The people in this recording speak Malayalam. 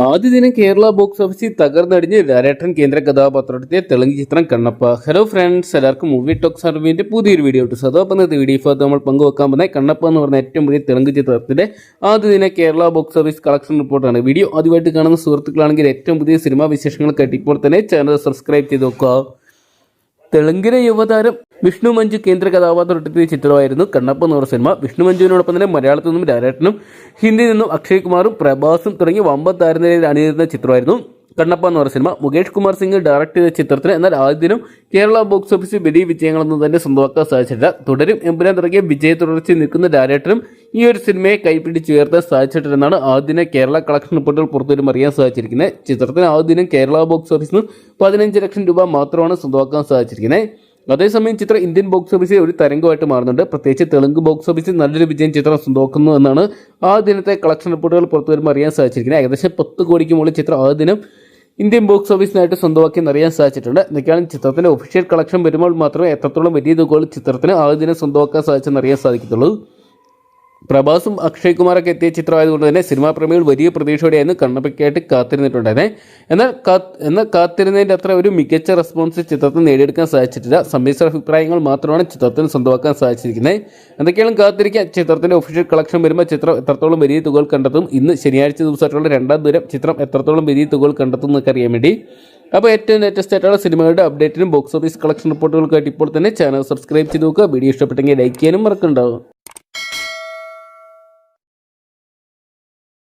ആദ്യ ദിനം കേരള ബോക്സ് ഓഫീസിൽ തകർന്നടിഞ്ഞ് രാരേട്ടൻ കേന്ദ്ര കഥാപാത്രത്തെ തെലുങ്ക് ചിത്രം കണ്ണപ്പ. ഹലോ ഫ്രണ്ട്സ് എല്ലാവർക്കും മൂവി ടോക്സ് സർവീന്റെ പുതിയൊരു വീഡിയോ ഇട്ടു സദാ പറഞ്ഞത് വീഡിയോ ഫോർ നമ്മൾ പങ്കുവെക്കാൻ പോകുന്ന കണ്ണപ്പ എന്ന് പറഞ്ഞ ഏറ്റവും പുതിയ തെലുങ്ക് ചിത്രത്തിന്റെ ആദ്യ ദിന കേരള ബോക്സ് ഓഫീസ് കളക്ഷൻ റിപ്പോർട്ടാണ്. വീഡിയോ ആദ്യമായിട്ട് കാണുന്ന സുഹൃത്തുക്കളാണെങ്കിൽ ഏറ്റവും പുതിയ സിനിമാ വിശേഷങ്ങൾ ഇപ്പോൾ തന്നെ ചാനൽ സബ്സ്ക്രൈബ് ചെയ്ത് നോക്കുക. തെലുങ്കിലെ യുവതാരം വിഷ്ണു മഞ്ജു കേന്ദ്ര കഥാപാത്രത്തിന്റെ ചിത്രമായിരുന്നു കണ്ണപ്പ എന്ന് സിനിമ. വിഷ്ണു മഞ്ജുവിനോടൊപ്പം തന്നെ മലയാളത്തിൽ നിന്നും രാജേട്ടനും ഹിന്ദിയിൽ നിന്നും അക്ഷയ് കുമാറും പ്രഭാസും തുടങ്ങി വമ്പൻ താരനിരയിൽ അണിയിരുന്ന ചിത്രമായിരുന്നു. കണ്ണപ്പ എന്ന് പറഞ്ഞ സിനിമ. മുകേഷ് കുമാർ സിംഗ് ഡയറക്ട് ചെയ്ത ചിത്രത്തിന് എന്നാൽ ആദ്യം കേരള ബോക്സ് ഓഫീസിൽ വലിയ വിജയങ്ങളൊന്നും തന്നെ സ്വന്തമാക്കാൻ സാധിച്ചിട്ടില്ല. തുടരും എമ്പുരാൻ തുടങ്ങിയ വിജയ തുടർച്ചയിൽ നിൽക്കുന്ന ഡയറക്ടറും ഈ ഒരു സിനിമയെ കൈപ്പിടിച്ചുയർത്താൻ സാധിച്ചിട്ടില്ലെന്നാണ് ആദ്യം കേരള കളക്ഷൻ റിപ്പോർട്ടുകൾ പുറത്തുവരും അറിയാൻ സാധിച്ചിരിക്കുന്നത്. ചിത്രത്തിന് ആദ്യം കേരള ബോക്സ് ഓഫീസിൽ നിന്ന് പതിനഞ്ച് ലക്ഷം രൂപ മാത്രമാണ് സ്വന്തമാക്കാൻ സാധിച്ചിരിക്കുന്നത്. അതേസമയം ചിത്രം ഇന്ത്യൻ ബോക്സ് ഓഫീസിൽ ഒരു തരംഗമായിട്ട് മാറുന്നുണ്ട്. പ്രത്യേകിച്ച് തെലുങ്ക് ബോക്സ് ഓഫീസിൽ നല്ലൊരു വിജയം ചിത്രം സ്വന്തമാക്കുന്നു എന്നാണ് ആ ദിനത്തെ കളക്ഷൻ റിപ്പോർട്ടുകൾ പുറത്തു വരുമ്പോൾ അറിയാൻ സാധിച്ചിരിക്കുന്നത്. ഏകദേശം പത്ത് കോടിക്ക് മുകളിൽ ചിത്രം ആ ദിനം ഇന്ത്യൻ ബോക്സ് ഓഫീസിനായിട്ട് സ്വന്തമാക്കിയെന്ന് അറിയാൻ സാധിച്ചിട്ടുണ്ട്. എന്നൊക്കെയാണ് ചിത്രത്തിന്റെ ഒഫീഷ്യൽ കളക്ഷൻ വരുമ്പോൾ മാത്രമേ എത്രത്തോളം വലിയ തുകകൾ ചിത്രത്തിന് ആ ദിനം സ്വന്തമാക്കാൻ സാധിച്ചെന്ന് അറിയാൻ സാധിക്കത്തുള്ളൂ. പ്രഭാസും അക്ഷയ് കുമാറൊക്കെ എത്തിയ ചിത്രമായതുകൊണ്ട് തന്നെ സിനിമാ പ്രേമികൾ വലിയ പ്രതീക്ഷയോടെയായിരുന്നു കണ്ണപ്പയ്ക്കായിട്ട് കാത്തിരുന്നിട്ടുണ്ടായിരുന്നത് എന്നാൽ എന്നാൽ കാത്തിരുന്നതിന്റെ അത്ര ഒരു മികച്ച റെസ്പോൺസ് ചിത്രത്തിന് നേടിയെടുക്കാൻ സാധിച്ചിട്ടില്ല. സമ്മിശ്ര അഭിപ്രായങ്ങൾ മാത്രമാണ് ചിത്രത്തിന് സ്വന്തമാക്കാൻ സാധിച്ചിരിക്കുന്നത് എന്തൊക്കെയാണ് കാത്തിരിക്കാൻ ചിത്രത്തിന്റെ ഒഫീഷ്യൽ കളക്ഷൻ വരുമ്പോൾ ചിത്രം എത്രത്തോളം വലിയ തുകകൾ കണ്ടെത്തും? ഇന്ന് ശനിയാഴ്ച ദിവസമായിട്ടുള്ള രണ്ടാം ദൂരം ചിത്രം എത്രത്തോളം വലിയ തുകകൾ കണ്ടെത്തും എന്നൊക്കെ അറിയാൻ വേണ്ടി. അപ്പോൾ ഏറ്റവും ലേറ്റസ്റ്റ് ആയിട്ടുള്ള സിനിമകളുടെ അപ്ഡേറ്റിനും ബോക്സ് ഓഫീസ് കളക്ഷൻ റിപ്പോർട്ടുകൾക്കായിട്ട് ഇപ്പോൾ തന്നെ ചാനൽ സബ്സ്ക്രൈബ് ചെയ്ത് നോക്കുക. വീഡിയോ ഇഷ്ടപ്പെട്ടെങ്കിൽ ലൈക്ക് ചെയ്യാനും മറക്കുന്നുണ്ടാവും